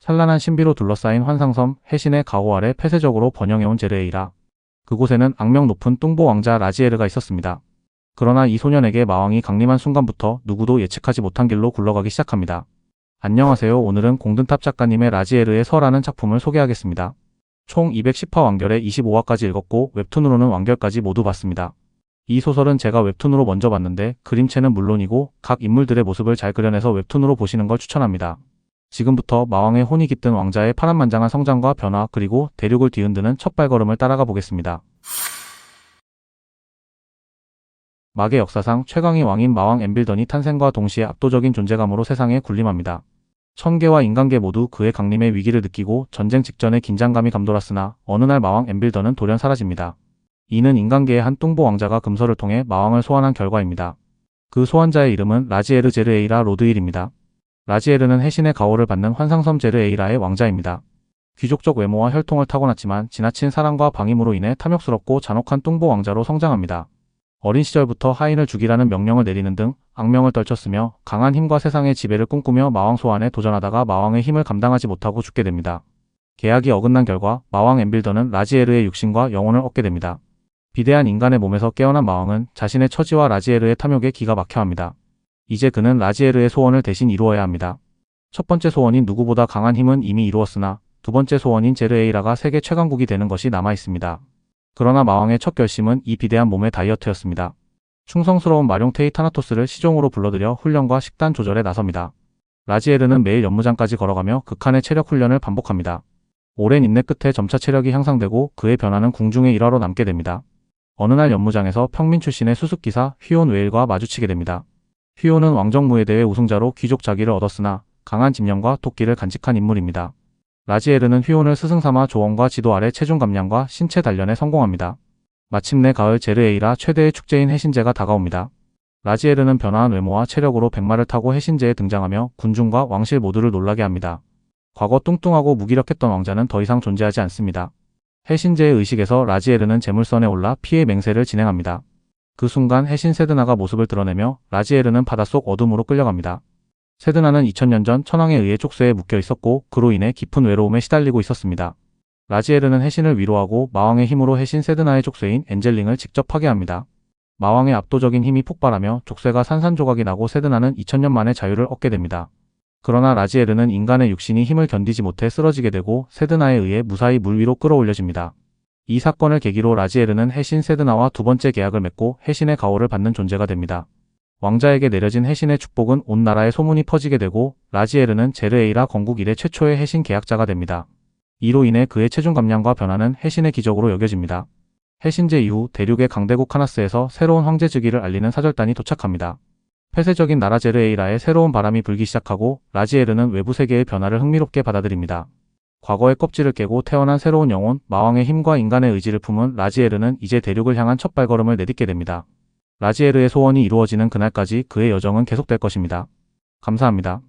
찬란한 신비로 둘러싸인 환상섬 해신의 가호 아래 폐쇄적으로 번영해온 제르에이라. 그곳에는 악명 높은 뚱보 왕자 라지에르가 있었습니다. 그러나 이 소년에게 마왕이 강림한 순간부터 누구도 예측하지 못한 길로 굴러가기 시작합니다. 안녕하세요. 오늘은 공든탑 작가님의 라지에르의 서라는 작품을 소개하겠습니다. 총 210화 완결에 25화까지 읽었고 웹툰으로는 완결까지 모두 봤습니다. 이 소설은 제가 웹툰으로 먼저 봤는데 그림체는 물론이고 각 인물들의 모습을 잘 그려내서 웹툰으로 보시는 걸 추천합니다. 지금부터 마왕의 혼이 깃든 왕자의 파란만장한 성장과 변화 그리고 대륙을 뒤흔드는 첫 발걸음을 따라가 보겠습니다. 막의 역사상 최강의 왕인 마왕 엠빌던이 탄생과 동시에 압도적인 존재감으로 세상에 군림합니다. 천계와 인간계 모두 그의 강림의 위기를 느끼고 전쟁 직전에 긴장감이 감돌았으나 어느 날 마왕 엠빌던은 돌연 사라집니다. 이는 인간계의 한 뚱보 왕자가 금서를 통해 마왕을 소환한 결과입니다. 그 소환자의 이름은 라지에르 제르에이라 로드일입니다. 라지에르는 해신의 가호를 받는 환상섬 제르 에이라의 왕자입니다. 귀족적 외모와 혈통을 타고났지만 지나친 사랑과 방임으로 인해 탐욕스럽고 잔혹한 뚱보 왕자로 성장합니다. 어린 시절부터 하인을 죽이라는 명령을 내리는 등 악명을 떨쳤으며 강한 힘과 세상의 지배를 꿈꾸며 마왕 소환에 도전하다가 마왕의 힘을 감당하지 못하고 죽게 됩니다. 계약이 어긋난 결과 마왕 엠빌더는 라지에르의 육신과 영혼을 얻게 됩니다. 비대한 인간의 몸에서 깨어난 마왕은 자신의 처지와 라지에르의 탐욕에 기가 막혀 합니다. 이제 그는 라지에르의 소원을 대신 이루어야 합니다. 첫 번째 소원인 누구보다 강한 힘은 이미 이루었으나 두 번째 소원인 제르에이라가 세계 최강국이 되는 것이 남아 있습니다. 그러나 마왕의 첫 결심은 이 비대한 몸의 다이어트였습니다. 충성스러운 마룡테이 타나토스를 시종으로 불러들여 훈련과 식단 조절에 나섭니다. 라지에르는 매일 연무장까지 걸어가며 극한의 체력 훈련을 반복합니다. 오랜 인내 끝에 점차 체력이 향상되고 그의 변화는 궁중의 일화로 남게 됩니다. 어느 날 연무장에서 평민 출신의 수습기사 휘온 웨일과 마주치게 됩니다. 휘온은 왕정무예대회 우승자로 귀족 자기를 얻었으나 강한 집념과 도끼를 간직한 인물입니다. 라지에르는 휘온을 스승 삼아 조언과 지도 아래 체중 감량과 신체 단련에 성공합니다. 마침내 가을 제르에이라 최대의 축제인 해신제가 다가옵니다. 라지에르는 변화한 외모와 체력으로 백마를 타고 해신제에 등장하며 군중과 왕실 모두를 놀라게 합니다. 과거 뚱뚱하고 무기력했던 왕자는 더 이상 존재하지 않습니다. 해신제의 의식에서 라지에르는 재물선에 올라 피해 맹세를 진행합니다. 그 순간 해신 세드나가 모습을 드러내며 라지에르는 바닷속 어둠으로 끌려갑니다. 세드나는 2000년 전 천황에 의해 족쇄에 묶여 있었고 그로 인해 깊은 외로움에 시달리고 있었습니다. 라지에르는 해신을 위로하고 마왕의 힘으로 해신 세드나의 족쇄인 엔젤링을 직접 파괴합니다. 마왕의 압도적인 힘이 폭발하며 족쇄가 산산조각이 나고 세드나는 2000년 만에 자유를 얻게 됩니다. 그러나 라지에르는 인간의 육신이 힘을 견디지 못해 쓰러지게 되고 세드나에 의해 무사히 물 위로 끌어올려집니다. 이 사건을 계기로 라지에르는 해신 세드나와 두 번째 계약을 맺고 해신의 가호를 받는 존재가 됩니다. 왕자에게 내려진 해신의 축복은 온 나라에 소문이 퍼지게 되고 라지에르는 제르에이라 건국 이래 최초의 해신 계약자가 됩니다. 이로 인해 그의 체중 감량과 변화는 해신의 기적으로 여겨집니다. 해신제 이후 대륙의 강대국 카나스에서 새로운 황제 즉위를 알리는 사절단이 도착합니다. 폐쇄적인 나라 제르에이라에 새로운 바람이 불기 시작하고 라지에르는 외부 세계의 변화를 흥미롭게 받아들입니다. 과거의 껍질을 깨고 태어난 새로운 영혼, 마왕의 힘과 인간의 의지를 품은 라지에르는 이제 대륙을 향한 첫 발걸음을 내딛게 됩니다. 라지에르의 소원이 이루어지는 그날까지 그의 여정은 계속될 것입니다. 감사합니다.